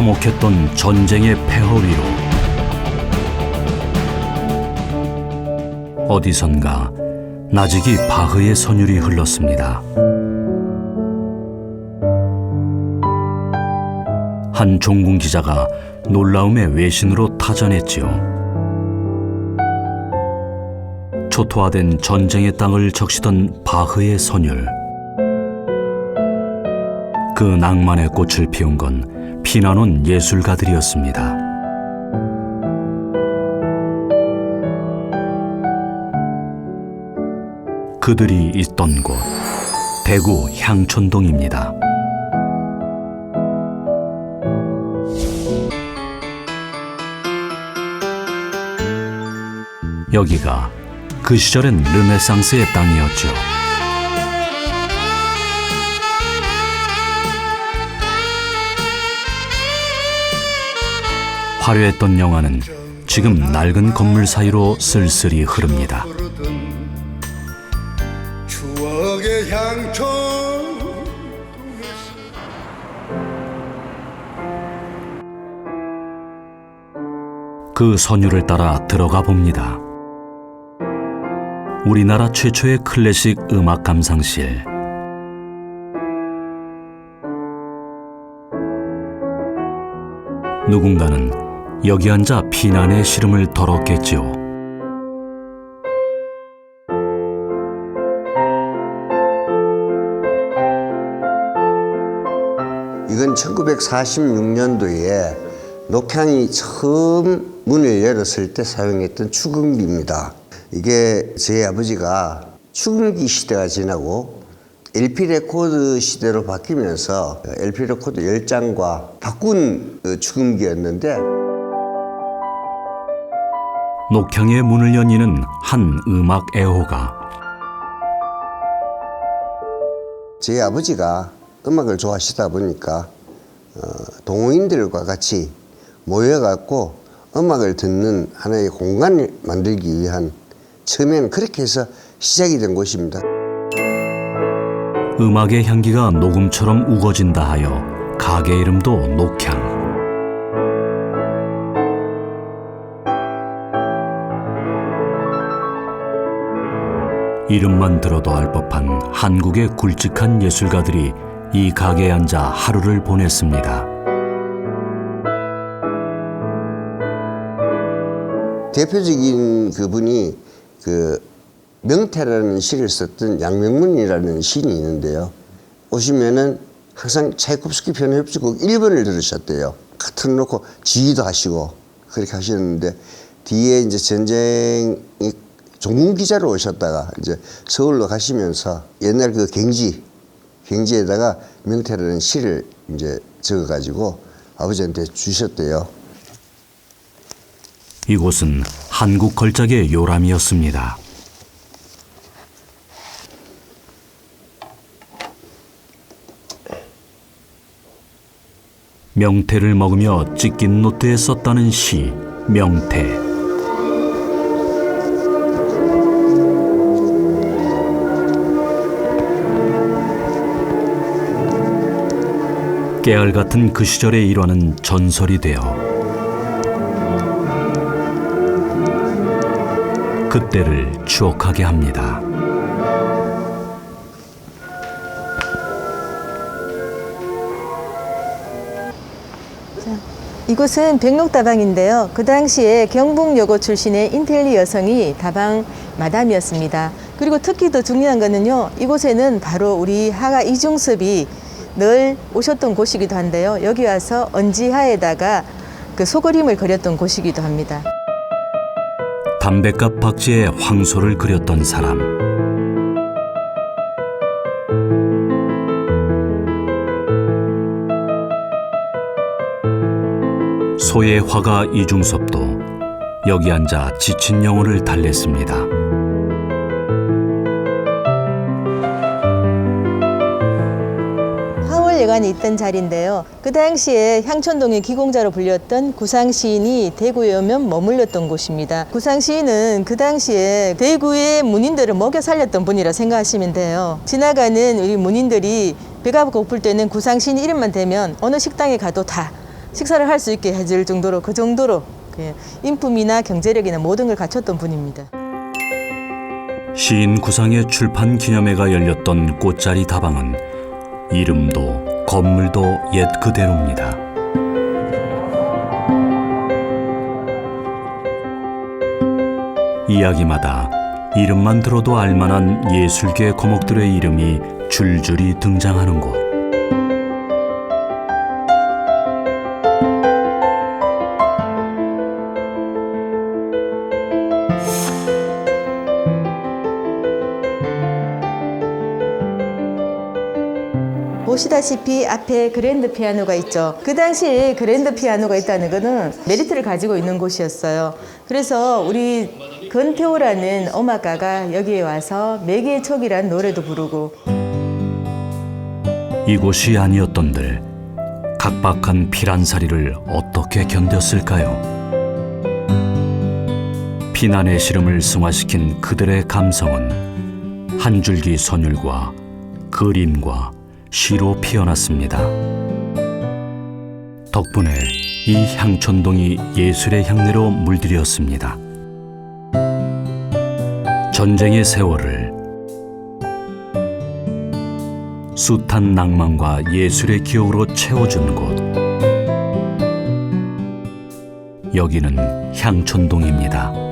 화목했던 전쟁의 폐허 위로 어디선가 나직이 바흐의 선율이 흘렀습니다. 한 종군 기자가 놀라움의 외신으로 타전했지요. 초토화된 전쟁의 땅을 적시던 바흐의 선율. 그 낭만의 꽃을 피운 건 피나는 예술가들이었습니다. 그들이 있던 곳 대구 향촌동입니다. 여기가 그 시절엔 르네상스의 땅이었죠. 화려했던 영화는 지금 낡은 건물 사이로 쓸쓸히 흐릅니다. 그 선율을 따라 들어가 봅니다. 우리나라 최초의 클래식 음악 감상실. 누군가는 여기 앉아 피난의 시름을 덜었겠지요. 이건 1946년도에 녹향이 처음 문을 열었을 때 사용했던 축음기입니다. 이게 저희 아버지가 축음기 시대가 지나고 LP 레코드 시대로 바뀌면서 LP 레코드 10장과 바꾼 어, 축음기였는데 녹향의 문을 여니는 한 음악 애호가 저희 아버지가 음악을 좋아하시다 보니까 어, 동호인들과 같이 모여갖고 음악을 듣는 하나의 공간을 만들기 위한 처음에는 그렇게 해서 시작이 된 곳입니다. 음악의 향기가 녹음처럼 우거진다 하여 가게 이름도 녹향. 이름만 들어도 알 법한 한국의 굵직한 예술가들이 이 가게에 앉아 하루를 보냈습니다. 대표적인 그분이 그 명태라는 시를 썼던 양명문이라는 시인이 있는데요. 오시면은 항상 차이콥스키 편의 협주곡 1번을 들으셨대요. 틀어놓고 지휘도 하시고 그렇게 하셨는데 뒤에 이제 전쟁이 종군 기자로 오셨다가 이제 서울로 가시면서 옛날 그 경지 경지에다가 명태라는 시를 이제 적어가지고 아버지한테 주셨대요. 이곳은 한국 걸작의 요람이었습니다. 명태를 먹으며 찢긴 노트에 썼다는 시 명태. 깨알 같은 그 시절의 일화는 전설이 되어 그때를 추억하게 합니다. 이곳은 백록다방인데요. 그 당시에 경북여고 출신의 인텔리 여성이 다방 마담이었습니다. 그리고 특히 더 중요한 거는요. 이곳에는 바로 우리 하가 이중섭이 늘 오셨던 곳이기도 한데요. 여기 와서 언지하에다가 그 소그림을 그렸던 곳이기도 합니다. 담배값 박지에 황소를 그렸던 사람. 소의 화가 이중섭도 여기 앉아 지친 영혼을 달랬습니다. 예관이 있던 자리인데요. 그 당시에 향촌동의 기공자로 불렸던 구상 시인이 대구에 오면 머물렀던 곳입니다. 구상 시인은 그 당시에 대구의 문인들을 먹여 살렸던 분이라 생각하시면 돼요. 지나가는 우리 문인들이 배가 고플 때는 구상 시인 이름만 대면 어느 식당에 가도 다 식사를 할 수 있게 해줄 정도로 그 정도로 그 인품이나 경제력이나 모든 걸 갖췄던 분입니다. 시인 구상의 출판 기념회가 열렸던 꽃자리 다방은 이름도 건물도 옛 그대로입니다. 이야기마다 이름만 들어도 알만한 예술계 거목들의 이름이 줄줄이 등장하는 곳. 보시다시피 앞에 그랜드 피아노가 있죠. 그 당시에 그랜드 피아노가 있다는 것은 메리트를 가지고 있는 곳이었어요. 그래서 우리 건태호라는 음악가가 여기에 와서 매기의 촉이란 노래도 부르고 이곳이 아니었던들 각박한 피란살이를 어떻게 견뎠을까요? 피난의 시름을 승화시킨 그들의 감성은 한 줄기 선율과 그림과 시로 피어났습니다. 덕분에 이 향촌동이 예술의 향내로 물들였습니다. 전쟁의 세월을 숱한 낭만과 예술의 기억으로 채워준 곳. 여기는 향촌동입니다.